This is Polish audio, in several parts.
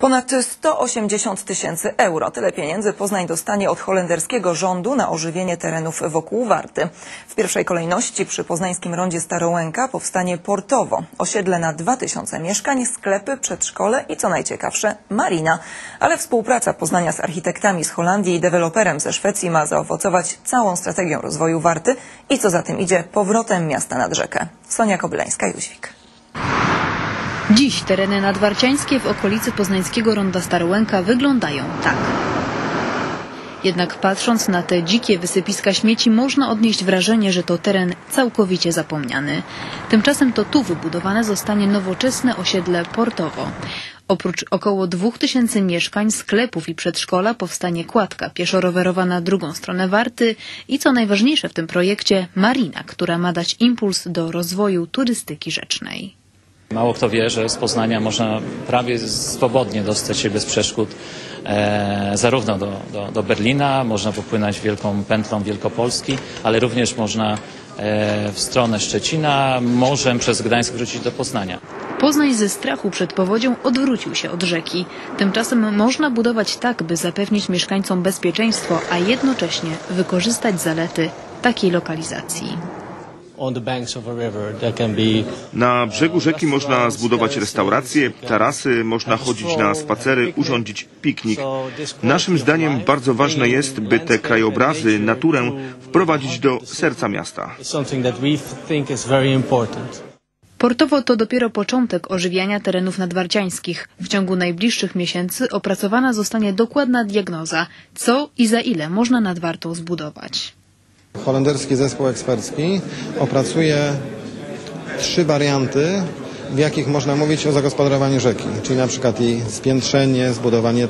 Ponad 180 tysięcy euro. Tyle pieniędzy Poznań dostanie od holenderskiego rządu na ożywienie terenów wokół Warty. W pierwszej kolejności przy poznańskim rondzie Starołęka powstanie portowo. Osiedle na 2000 mieszkań, sklepy, przedszkole i co najciekawsze marina. Ale współpraca Poznania z architektami z Holandii i deweloperem ze Szwecji ma zaowocować całą strategią rozwoju Warty i co za tym idzie powrotem miasta nad rzekę. Sonia Kobylańska-Jóźwik. Dziś tereny nadwarciańskie w okolicy poznańskiego ronda Starołęka wyglądają tak. Jednak patrząc na te dzikie wysypiska śmieci można odnieść wrażenie, że to teren całkowicie zapomniany. Tymczasem to tu wybudowane zostanie nowoczesne osiedle portowo. Oprócz około 2000 mieszkań, sklepów i przedszkola powstanie kładka pieszo-rowerowa na drugą stronę Warty i co najważniejsze w tym projekcie marina, która ma dać impuls do rozwoju turystyki rzecznej. Mało kto wie, że z Poznania można prawie swobodnie dostać się bez przeszkód e, zarówno do, do, do Berlina, można popłynąć wielką pętlą Wielkopolski, ale również można e, w stronę Szczecina, morzem przez Gdańsk wrócić do Poznania. Poznań ze strachu przed powodzią odwrócił się od rzeki. Tymczasem można budować tak, by zapewnić mieszkańcom bezpieczeństwo, a jednocześnie wykorzystać zalety takiej lokalizacji. Na brzegu rzeki można zbudować restauracje, tarasy, można chodzić na spacery, urządzić piknik. Naszym zdaniem bardzo ważne jest, by te krajobrazy, naturę wprowadzić do serca miasta. Portowo to dopiero początek ożywiania terenów nadwarciańskich. W ciągu najbliższych miesięcy opracowana zostanie dokładna diagnoza, co i za ile można nad Wartą zbudować. Holenderski zespół ekspercki opracuje trzy warianty, w jakich można mówić o zagospodarowaniu rzeki, czyli na przykład jej spiętrzenie, zbudowanie y,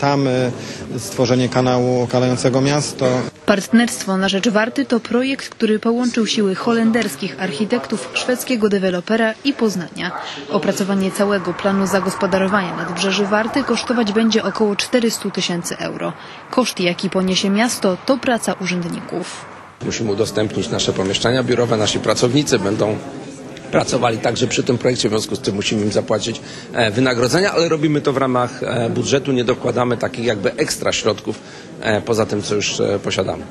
tamy, stworzenie kanału okalającego miasto. Partnerstwo na rzecz Warty to projekt, który połączył siły holenderskich architektów, szwedzkiego dewelopera i Poznania. Opracowanie całego planu zagospodarowania nadbrzeży Warty kosztować będzie około 400 tysięcy euro. Koszt, jaki poniesie miasto, to praca urzędników. Musimy udostępnić nasze pomieszczenia biurowe, nasi pracownicy będą pracowali także przy tym projekcie, w związku z tym musimy im zapłacić e, wynagrodzenia, ale robimy to w ramach e, budżetu, nie dokładamy takich jakby ekstra środków e, poza tym, co już posiadamy.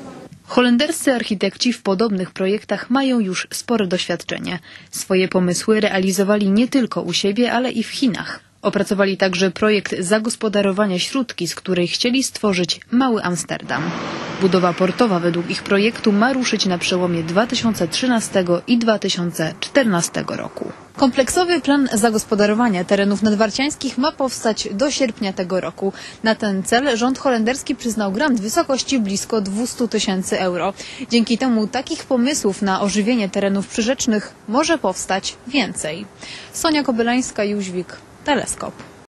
Holenderscy architekci w podobnych projektach mają już spore doświadczenie. Swoje pomysły realizowali nie tylko u siebie, ale i w Chinach. Opracowali także projekt zagospodarowania śródki, z której chcieli stworzyć mały Amsterdam. Budowa portowa według ich projektu ma ruszyć na przełomie 2013 i 2014 roku. Kompleksowy plan zagospodarowania terenów nadwarciańskich ma powstać do sierpnia tego roku. Na ten cel rząd holenderski przyznał grant w wysokości blisko 200 tysięcy euro. Dzięki temu takich pomysłów na ożywienie terenów przyrzecznych może powstać więcej. Sonia Kobylańska, Jóźwik, Teleskop.